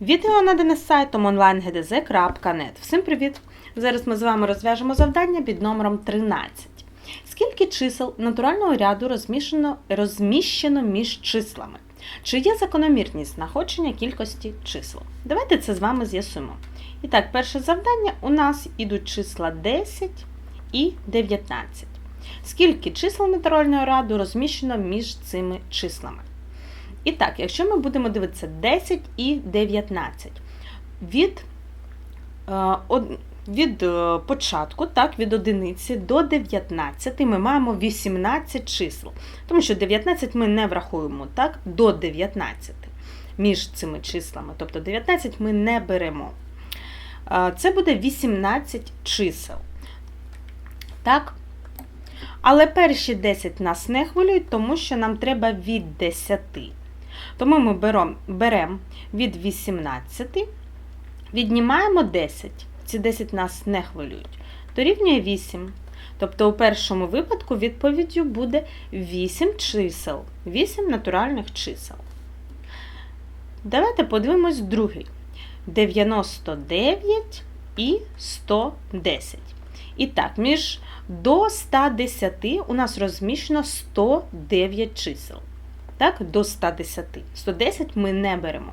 Відео надане сайтом onlinegdz.net. Всім привіт! Зараз ми з вами розв'яжемо завдання під номером 13. Скільки чисел натурального ряду розміщено, розміщено між числами? Чи є закономірність знаходження кількості чисел? Давайте це з вами з'ясуємо. І так, перше завдання у нас ідуть числа 10 і 19. Скільки чисел натурального ряду розміщено між цими числами? І так, якщо ми будемо дивитися 10 і 19, від, е, від е, початку, так, від одиниці до 19 ми маємо 18 чисел. Тому що 19 ми не врахуємо так, до 19 між цими числами. Тобто 19 ми не беремо. Е, Це буде 18 чисел. Так? Але перші 10 нас не хвилюють, тому що нам треба від 10. Тому ми беремо, беремо від 18, віднімаємо 10. Ці 10 нас не хвилюють. Дорівнює 8. Тобто у першому випадку відповіддю буде 8 чисел, 8 натуральних чисел. Давайте подивимось другий. 99 і 110. І так, між до 110 у нас розміщено 109 чисел. Так, до 110. 110 ми не беремо.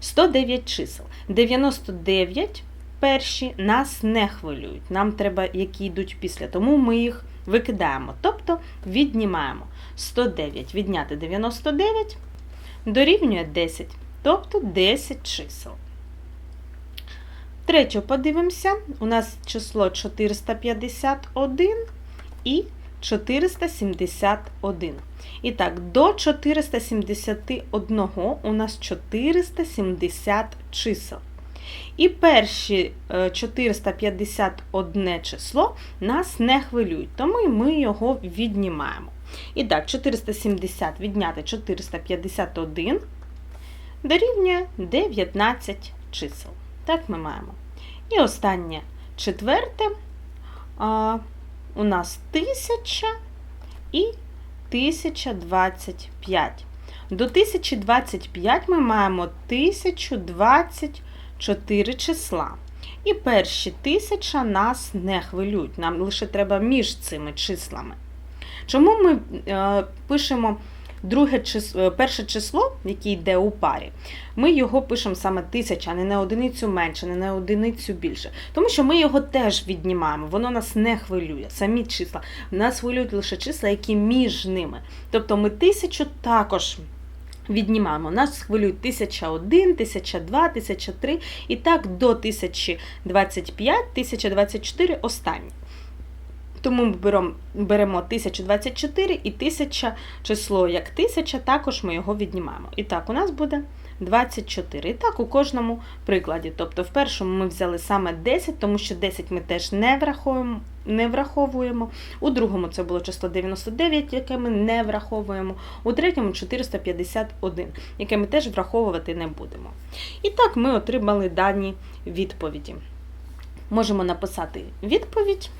109 чисел. 99 перші нас не хвилюють. Нам треба, які йдуть після, тому ми їх викидаємо. Тобто віднімаємо 109 відняти 99 дорівнює 10. Тобто 10 чисел. Третє подивимося. У нас число 451 і 471. І так, до 471 у нас 470 чисел. І перші е, 451 число нас не хвилюють, тому ми його віднімаємо. І так, 470 відняти 451 дорівнює 19 чисел. Так ми маємо. І останнє четверте у нас 1000 і 1025. До 1025 ми маємо 1024 числа. І перші 1000 нас не хвилюють. Нам лише треба між цими числами. Чому ми е, пишемо друге число, перше число, яке йде у парі, ми його пишемо саме тисяча, а не на одиницю менше, не на одиницю більше. Тому що ми його теж віднімаємо, воно нас не хвилює. Самі числа. Нас хвилюють лише числа, які між ними. Тобто ми тисячу також. Віднімаємо. Нас хвилюють 1001, 1002, 1003 і так до 1025, 1024 останні. Тому ми беремо, беремо 1024 і 1000 число як 1000, також ми його віднімаємо. І так, у нас буде 24. І так у кожному прикладі. Тобто в першому ми взяли саме 10, тому що 10 ми теж не враховуємо. Не враховуємо. У другому це було число 99, яке ми не враховуємо. У третьому 451, яке ми теж враховувати не будемо. І так ми отримали дані відповіді. Можемо написати відповідь.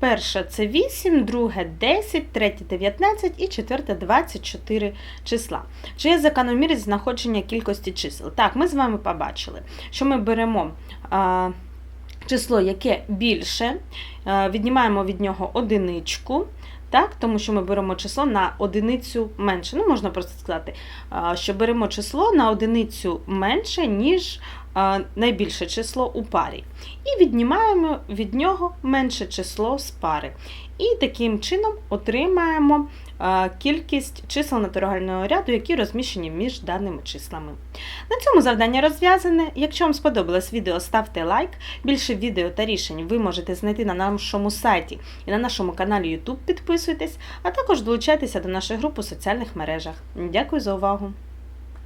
Перше це 8, друге 10, третє 19 і четверте 24 числа. Чи є закономірність знаходження кількості чисел? Так, ми з вами побачили, що ми беремо а, число, яке більше, а, віднімаємо від нього одиничку. Так, тому що ми беремо число на одиницю менше. Ну, можна просто сказати, що беремо число на одиницю менше, ніж найбільше число у парі. І віднімаємо від нього менше число з пари. І таким чином отримаємо кількість чисел натурального ряду, які розміщені між даними числами. На цьому завдання розв'язане. Якщо вам сподобалось відео, ставте лайк. Більше відео та рішень ви можете знайти на нашому сайті і на нашому каналі YouTube. Підписуйтесь, а також долучайтеся до нашої групи у соціальних мережах. Дякую за увагу!